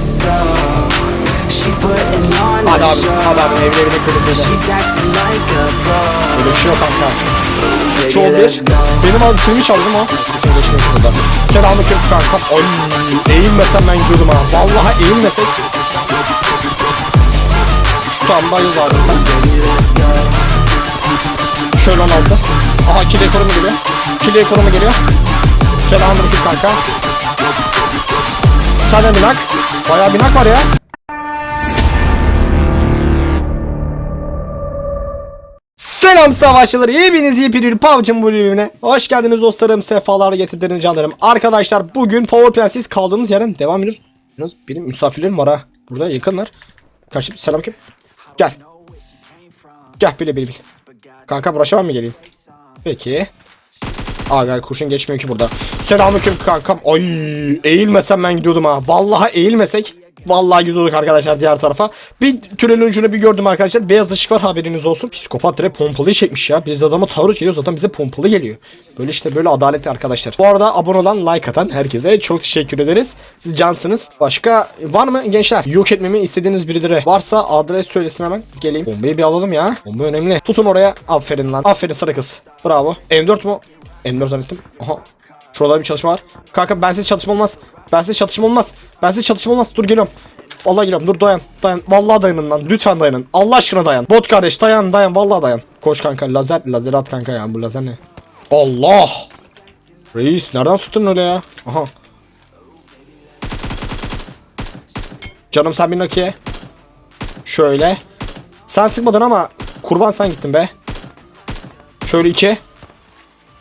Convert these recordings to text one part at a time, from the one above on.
it slow. She's putting on Hadi a abi, show. hadi abi evde evde kulübede. She's acting like a pro. Böyle bir şey yok kanka. Bir. go. Benim abi filmi çaldım geçmek burada. Selamünaleyküm kanka. Ay eğilmesem ben gidiyordum ha. Vallahi eğilmesek. Standayız abi. Şöyle 16. Aha kile korumu geliyor. Kile korumu geliyor. Selamünaleyküm kanka. Senden binak. Bayağı binak var ya. Selam savaşçıları, hepiniz yepyeni bir PUBG'ın bölümüne hoş geldiniz dostlarım, sefalar getirdiniz canlarım. Arkadaşlar bugün Power Prenses kaldığımız yerden devam ediyoruz. Benim misafirlerim var ha, burada yakınlar. Kaçıp selam kim? Gel. Gel bile bile bile. Kanka buraya ben mi geleyim? Peki. Gel kurşun geçmiyor ki burada. Selamünaleyküm kankam. Ay eğilmesem ben gidiyordum ha. Vallahi eğilmesek Vallahi gidiyorduk arkadaşlar diğer tarafa. Bir tünelin ucunu bir gördüm arkadaşlar. Beyaz ışık var haberiniz olsun. Psikopat direkt pompalıyı çekmiş ya. Biz adama taarruz geliyor zaten bize pompalı geliyor. Böyle işte böyle adaletli arkadaşlar. Bu arada abone olan like atan herkese çok teşekkür ederiz. Siz cansınız. Başka var mı gençler? Yok etmemi istediğiniz birileri varsa adres söylesin hemen. Geleyim. Bombayı bir alalım ya. Bomba önemli. Tutun oraya. Aferin lan. Aferin sarı kız. Bravo. M4 mu? M4 zannettim. Aha. Şurada bir çalışma var. Kanka bensiz çalışma olmaz. Bensiz çalışma olmaz. Bensiz çalışma olmaz. Dur geliyorum. Vallahi geliyorum. Dur dayan. Dayan. Vallahi dayanın lan. Lütfen dayanın. Allah aşkına dayan. Bot kardeş dayan dayan. Vallahi dayan. Koş kanka. Lazer. Lazer at kanka ya. Bu lazer ne? Allah. Reis nereden sıktın öyle ya? Aha. Canım sen bir Nokia. Şöyle. Sen sıkmadın ama kurban sen gittin be. Şöyle iki.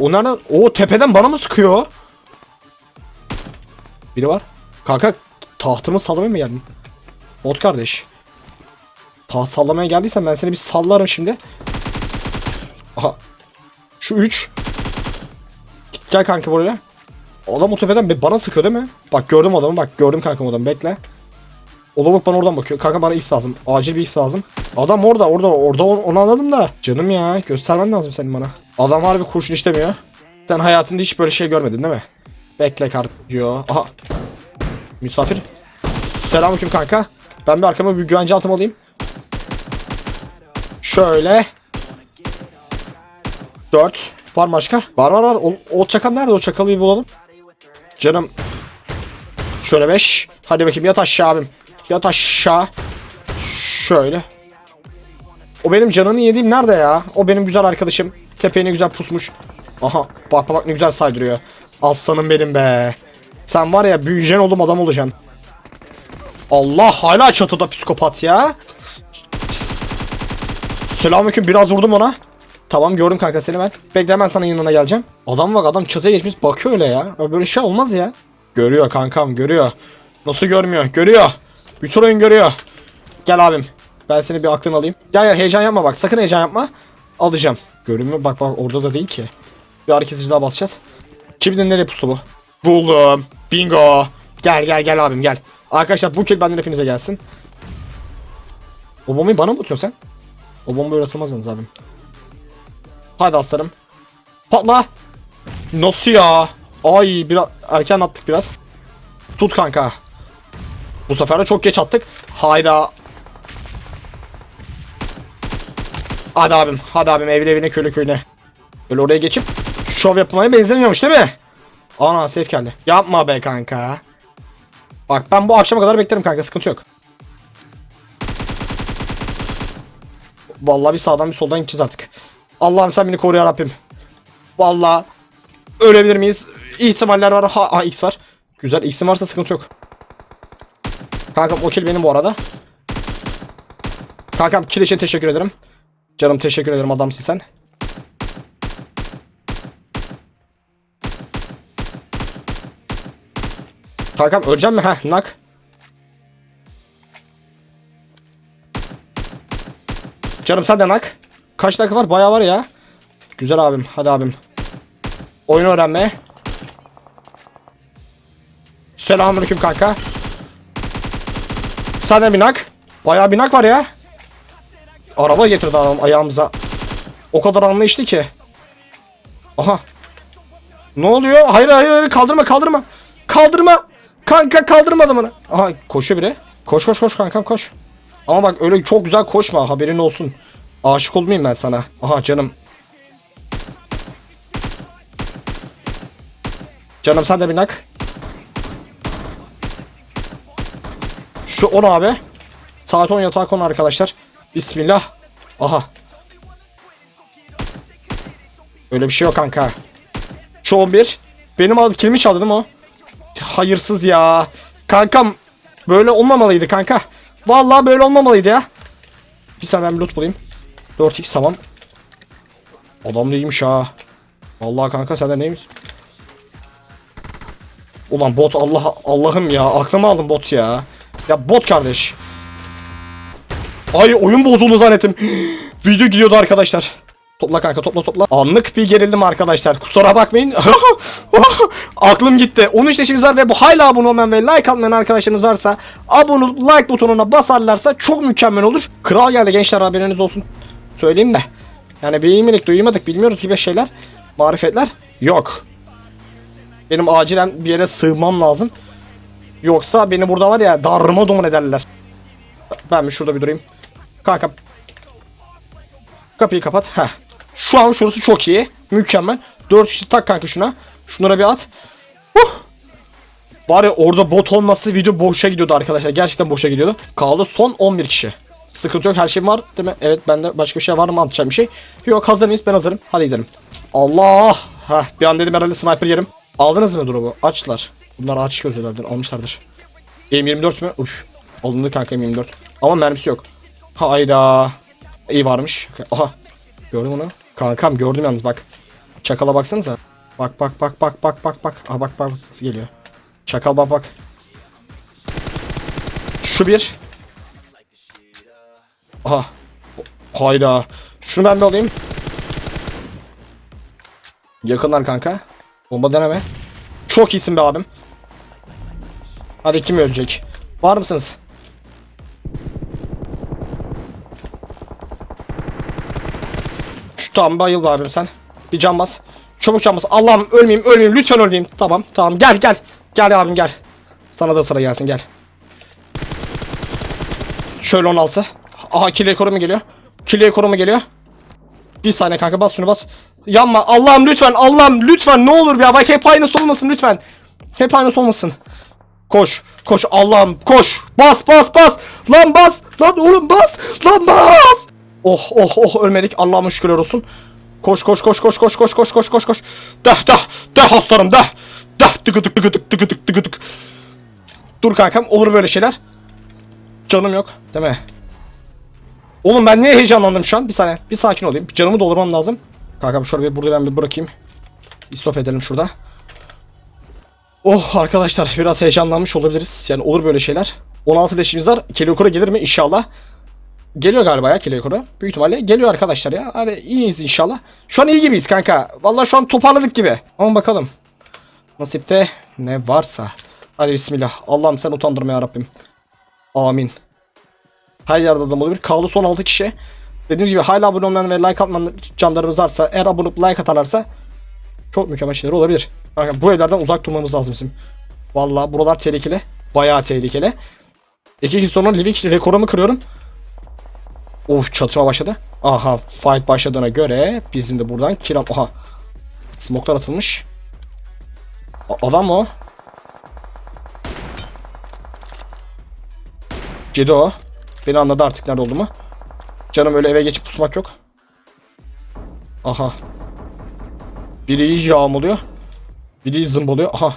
O nereden? O tepeden bana mı sıkıyor? Biri var. Kanka tahtımı sallamaya mı geldin? Bot kardeş. Taht sallamaya geldiysen ben seni bir sallarım şimdi. Aha. Şu 3. Gel kanka buraya. Adam o tepeden bana sıkıyor değil mi? Bak gördüm adamı bak gördüm kanka adamı bekle. O lavuk bana oradan bakıyor. Kanka bana is lazım. Acil bir is lazım. Adam orada orada orada onu anladım da. Canım ya göstermen lazım senin bana. Adam harbi kurşun işlemiyor. Sen hayatında hiç böyle şey görmedin değil mi? Bekle kart diyor. Aha. Misafir. Selamünaleyküm kanka. Ben bir arkama bir güvence altım alayım. Şöyle. 4. Var mı başka? Var var var. O, o çakal nerede? O çakalı bir bulalım. Canım. Şöyle 5. Hadi bakayım yat aşağı abim. Yat aşağı. Şöyle. O benim canını yediğim nerede ya? O benim güzel arkadaşım. Tepeye ne güzel pusmuş. Aha bak bak ne güzel saydırıyor. Aslanım benim be. Sen var ya büyüyeceksin oğlum adam olacaksın. Allah hala çatıda psikopat ya. Selamünaleyküm biraz vurdum ona. Tamam gördüm kanka seni ben. Bekle hemen sana yanına geleceğim. Adam bak adam çatıya geçmiş bakıyor öyle ya. Böyle şey olmaz ya. Görüyor kankam görüyor. Nasıl görmüyor? Görüyor. Bütün oyun görüyor. Gel abim. Ben seni bir aklını alayım. Gel gel heyecan yapma bak. Sakın heyecan yapma. Alacağım. Görünmüyor. Bak bak orada da değil ki. Bir hareket hızı daha basacağız. Kim bilir nereye pusu bu? Buldum. Bingo. Gel gel gel abim gel. Arkadaşlar bu kill benden hepinize gelsin. O bombayı bana mı atıyorsun sen? O bomba öyle atılmaz abim. Hadi aslanım. Patla. Nasıl ya? Ay biraz erken attık biraz. Tut kanka. Bu sefer de çok geç attık. Hayda. Hadi abim. Hadi abim evine evine köylü köyüne. Böyle oraya geçip şov yapmaya benzemiyormuş değil mi? Ana safe geldi. Yapma be kanka. Bak ben bu akşama kadar beklerim kanka sıkıntı yok. Vallahi bir sağdan bir soldan gideceğiz artık. Allah'ım sen beni koru ya. Vallahi ölebilir miyiz? İhtimaller var. Ha, ha X var. Güzel X'in varsa sıkıntı yok. Kankam o kill benim bu arada. Kankam kill için teşekkür ederim. Canım teşekkür ederim adamsın sen. Kankam öleceğim mi? Heh nak. Canım sen de nak. Kaç dakika var? Bayağı var ya. Güzel abim. Hadi abim. Oyun öğrenme. Selamünaleyküm kanka. Sen de bir nak. Bayağı bir nak var ya. Araba getirdi adam ayağımıza. O kadar anlayışlı ki. Aha. Ne oluyor? Hayır hayır hayır kaldırma kaldırma. Kaldırma. Kanka kaldırmadım onu. Aha koşuyor biri. Koş koş koş kankam koş. Ama bak öyle çok güzel koşma haberin olsun. Aşık olmayayım ben sana. Aha canım. Canım sen de bir nak. Şu 10 abi. Saat 10 yatağa konu arkadaşlar. Bismillah. Aha. Öyle bir şey yok kanka. Şu 11. Benim alıp kilimi çaldı değil mi o? Hayırsız ya. Kankam böyle olmamalıydı kanka. Vallahi böyle olmamalıydı ya. Bir saniye ben loot bulayım. 4x tamam. Adam da iyiymiş ha. Vallahi kanka sen de neymiş? Ulan bot Allah Allah'ım ya aklımı aldım bot ya. Ya bot kardeş. Ay oyun bozuldu zannettim. Video gidiyordu arkadaşlar. Topla kanka topla topla. Anlık bir gerildim arkadaşlar. Kusura bakmayın. Aklım gitti. 13 yaşımız var ve bu hala abone olmayan ve like atmayan arkadaşlarınız varsa abone olup like butonuna basarlarsa çok mükemmel olur. Kral geldi gençler haberiniz olsun. Söyleyeyim de. Yani bir yemedik duymadık bilmiyoruz gibi şeyler. Marifetler yok. Benim acilen bir yere sığmam lazım. Yoksa beni burada var ya darma duman ederler. Ben bir şurada bir durayım. Kanka. Kapıyı kapat. Heh. Şu an şurası çok iyi. Mükemmel. 4 kişi tak kanka şuna. Şunlara bir at. Huh. Var ya orada bot olması video boşa gidiyordu arkadaşlar. Gerçekten boşa gidiyordu. Kaldı son 11 kişi. Sıkıntı yok her şey var değil mi? Evet bende başka bir şey var mı anlatacağım bir şey. Yok hazır mıyız? Ben hazırım. Hadi gidelim. Allah! Heh, bir an dedim herhalde sniper yerim. Aldınız mı drop'u? Açlar. Bunlar aç gözlerdir. Almışlardır. M24 mü? Uf. Alındı kanka M24. Ama mermisi yok. Hayda. İyi varmış. Aha. Gördüm onu. Kankam gördüm yalnız bak. Çakala baksanıza. Bak bak bak bak bak bak bak. Aha bak bak nasıl geliyor. Çakal bak bak. Şu bir. Aha. Hayda. Şunu ben bir alayım. Yakınlar kanka. Bomba deneme. Çok iyisin be abim. Hadi kim ölecek? Var mısınız? Tamam bayıl abim sen. Bir can bas. Çabuk can bas. Allah'ım ölmeyeyim ölmeyeyim lütfen ölmeyeyim. Tamam tamam gel gel. Gel abim gel. Sana da sıra gelsin gel. Şöyle 16. Aha kile korumu geliyor. Kile korumu geliyor. Bir saniye kanka bas şunu bas. Yanma Allah'ım lütfen Allah'ım lütfen ne olur ya bak hep aynısı olmasın lütfen. Hep aynısı olmasın. Koş koş Allah'ım koş. Bas bas bas. Lan bas. Lan oğlum bas. Lan bas. Oh oh oh ölmedik Allah'ıma şükürler olsun. Koş koş koş koş koş koş koş koş koş koş. Deh deh deh aslanım deh. Deh tıkı tık tıkı tık tıkı tık tıkı tık. Dur kankam olur böyle şeyler. Canım yok değil mi? Oğlum ben niye heyecanlandım şu an? Bir saniye. Bir sakin olayım. Canımı doldurmam lazım. Kanka şöyle bir burada ben bir bırakayım. Bir stop edelim şurada. Oh arkadaşlar biraz heyecanlanmış olabiliriz. Yani olur böyle şeyler. 16 leşimiz var. Kilo gelir mi inşallah. Geliyor galiba ya kilo Büyük ihtimalle geliyor arkadaşlar ya. Hadi iyiyiz inşallah. Şu an iyi gibiyiz kanka. Vallahi şu an toparladık gibi. Ama bakalım. Nasipte ne varsa. Hadi bismillah. Allah'ım sen utandırma ya Rabbim. Amin. Her yerde adam olabilir. Kaldı son 6 kişi. Dediğim gibi hala abone olmayan ve like atmayan canlarımız varsa eğer abone olup like atarlarsa çok mükemmel şeyler olabilir. Kanka bu evlerden uzak durmamız lazım bizim. Vallahi buralar tehlikeli. Bayağı tehlikeli. İki kişi sonra Livik rekorumu kırıyorum. Of çatışma başladı. Aha fight başladığına göre bizim de buradan kill Aha. Smoklar atılmış. A- adam o? Cedi o. Beni anladı artık nerede olduğumu. Canım öyle eve geçip pusmak yok. Aha. Biri yağmalıyor. Biri zımbalıyor. Aha.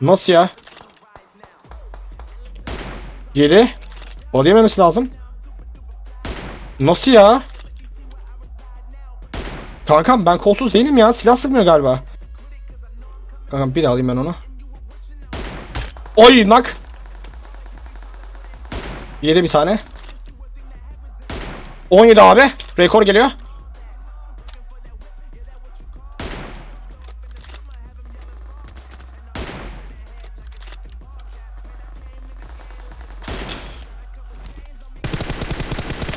Nasıl ya? Yedi. O yememesi lazım. Nasıl ya? Kankam ben kolsuz değilim ya. Silah sıkmıyor galiba. Kankam bir alayım ben onu. Oy nak. Yedi bir tane. 17 abi. Rekor geliyor.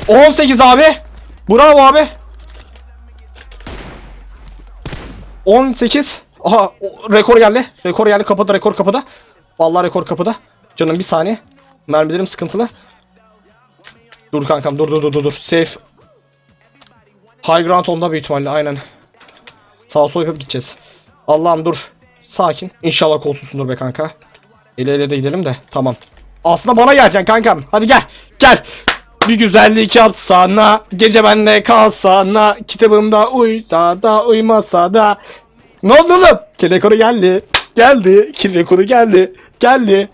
On sekiz abi. Bravo abi. 18. Aha rekor geldi. Rekor geldi kapıda rekor kapıda. Vallahi rekor kapıda. Canım bir saniye. Mermilerim sıkıntılı. Dur kankam dur dur dur dur. Safe. High ground onda büyük ihtimalle aynen. Sağ sol yapıp gideceğiz. Allah'ım dur. Sakin. İnşallah kolsuzsundur be kanka. Ele ele de gidelim de. Tamam. Aslında bana geleceksin kankam. Hadi gel. Gel. Bir güzellik yapsana. Gece bende kalsana. Kitabımda uy da uymasa da. Ne oldu oğlum? Kill rekoru geldi. Geldi. Kill rekoru geldi. Geldi.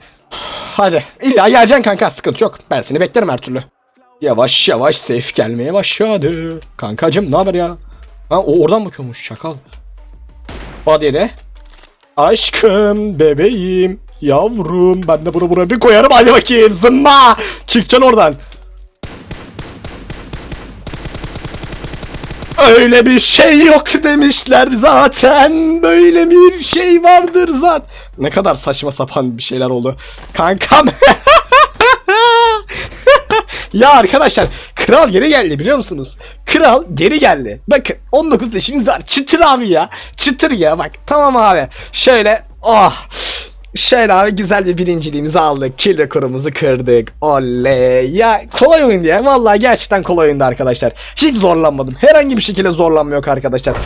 Hadi. İlla geleceksin kanka. Sıkıntı yok. Ben seni beklerim her türlü. Yavaş yavaş safe gelmeye başladı. Kankacım ne haber ya? Ha o oradan bakıyormuş şakal. Hadi de. Aşkım, bebeğim, yavrum. Ben de bunu buraya bir koyarım. Hadi bakayım zımba. Çıkacaksın oradan. Öyle bir şey yok demişler zaten. Böyle bir şey vardır zaten. Ne kadar saçma sapan bir şeyler oldu. Kankam. ya arkadaşlar kral geri geldi biliyor musunuz? Kral geri geldi. Bakın 19 leşimiz var. Çıtır abi ya. Çıtır ya bak. Tamam abi. Şöyle oh. Şöyle abi güzel bir birinciliğimizi aldık. Kill rekorumuzu kırdık. Oley. Ya kolay oyundu ya. Vallahi gerçekten kolay oyundu arkadaşlar. Hiç zorlanmadım. Herhangi bir şekilde zorlanma yok arkadaşlar.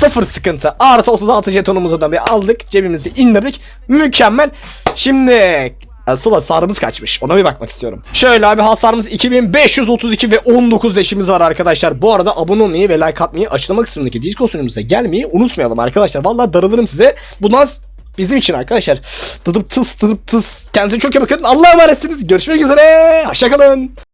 Sıfır sıkıntı. Artı 36 jetonumuzu da bir aldık. Cebimizi indirdik. Mükemmel. Şimdi Asıl hasarımız kaçmış. Ona bir bakmak istiyorum. Şöyle abi hasarımız 2532 ve 19 leşimiz var arkadaşlar. Bu arada abone olmayı ve like atmayı açıklamak kısmındaki Discord sunucumuza gelmeyi unutmayalım arkadaşlar. Vallahi darılırım size. Bundan bizim için arkadaşlar. Tıdıp tıs tıdıp tıs. Kendinize çok iyi bakın. Allah'a emanetsiniz. Görüşmek üzere. Hoşçakalın.